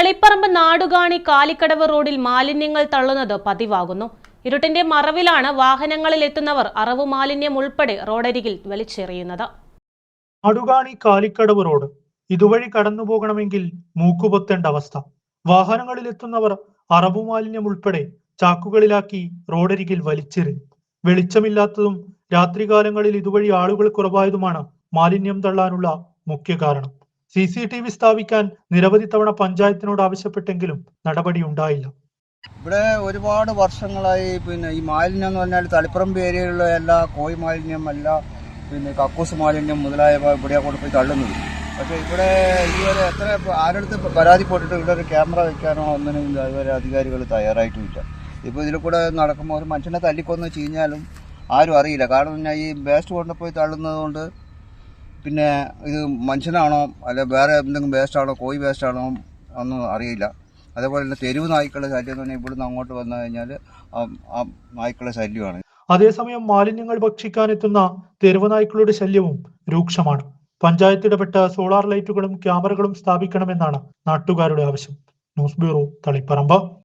തളിപ്പറമ്പ് നാടുകാണി കാലിക്കടവ് റോഡിൽ മാലിന്യങ്ങൾ തള്ളുന്നത് പതിവാകുന്നു. ഇരുട്ടിന്റെ മറവിലാണ് വാഹനങ്ങളിൽ എത്തുന്നവർ അറവു മാലിന്യം ഉൾപ്പെടെ റോഡരികിൽ വലിച്ചെറിയുന്നത്. നാടുകാണി കാലിക്കടവ് റോഡ് ഇതുവഴി കടന്നു പോകണമെങ്കിൽ മൂക്കുപൊത്തേണ്ട അവസ്ഥ. വാഹനങ്ങളിൽ എത്തുന്നവർ അറവ് മാലിന്യം ഉൾപ്പെടെ ചാക്കുകളിലാക്കി റോഡരികിൽ വലിച്ചെറിയും വെളിച്ചമില്ലാത്തതും രാത്രികാലങ്ങളിൽ ഇതുവഴി ആളുകൾ കുറവായതുമാണ് മാലിന്യം തള്ളാനുള്ള മുഖ്യ കാരണം. സി സി ടി വി സ്ഥാപിക്കാൻ നിരവധി തവണ പഞ്ചായത്തിനോട് ആവശ്യപ്പെട്ടെങ്കിലും നടപടി ഉണ്ടായില്ല. ഇവിടെ ഒരുപാട് വർഷങ്ങളായി പിന്നെ ഈ മാലിന്യം എന്ന് പറഞ്ഞാൽ തളിപ്പറമ്പ് ഏരിയയിലുള്ള എല്ലാ കോഴി മാലിന്യം എല്ലാ പിന്നെ കക്കൂസ് മാലിന്യം മുതലായവ ഇവിടെ കൊണ്ട് പോയി തള്ളുന്നത്. പക്ഷേ ഇവിടെ ഇതുവരെ എത്ര ആരടുത്ത് പരാതിപ്പെട്ടിട്ട് ഇവിടെ ഒരു ക്യാമറ വെക്കാനോ ഒന്നിനും ഇതുവരെ അധികാരികൾ തയ്യാറായിട്ടുമില്ല ഇപ്പോൾ ഇതിൽ കൂടെ നടക്കുമ്പോൾ ഒരു മനുഷ്യനെ തല്ലിക്കൊന്ന് ചീഞ്ഞാലും ആരും അറിയില്ല. കാരണം ഈ വേസ്റ്റ് കൊണ്ടുപോയി തള്ളുന്നത് കൊണ്ട് പിന്നെ ഇത് മനുഷ്യനാണോ? അല്ലെ വേറെ എന്തെങ്കിലും വേസ്റ്റാണോ കോഴി വേസ്റ്റാണോ ഒന്നും അറിയില്ല. അതേപോലെ തന്നെ തെരുവ് നായ്ക്കളുടെ ശല്യം എന്ന് പറഞ്ഞാൽ ഇവിടുന്ന് അങ്ങോട്ട് വന്നു കഴിഞ്ഞാൽ ആ നായ്ക്കളുടെ ശല്യമാണ്. അതേസമയം മാലിന്യങ്ങൾ ഭക്ഷിക്കാനെത്തുന്ന തെരുവ് നായ്ക്കളുടെ ശല്യവും രൂക്ഷമാണ്. പഞ്ചായത്ത് ഇടപെട്ട സോളാർ ലൈറ്റുകളും ക്യാമറകളും സ്ഥാപിക്കണമെന്നാണ് നാട്ടുകാരുടെ ആവശ്യം. News bureau Taliparamba.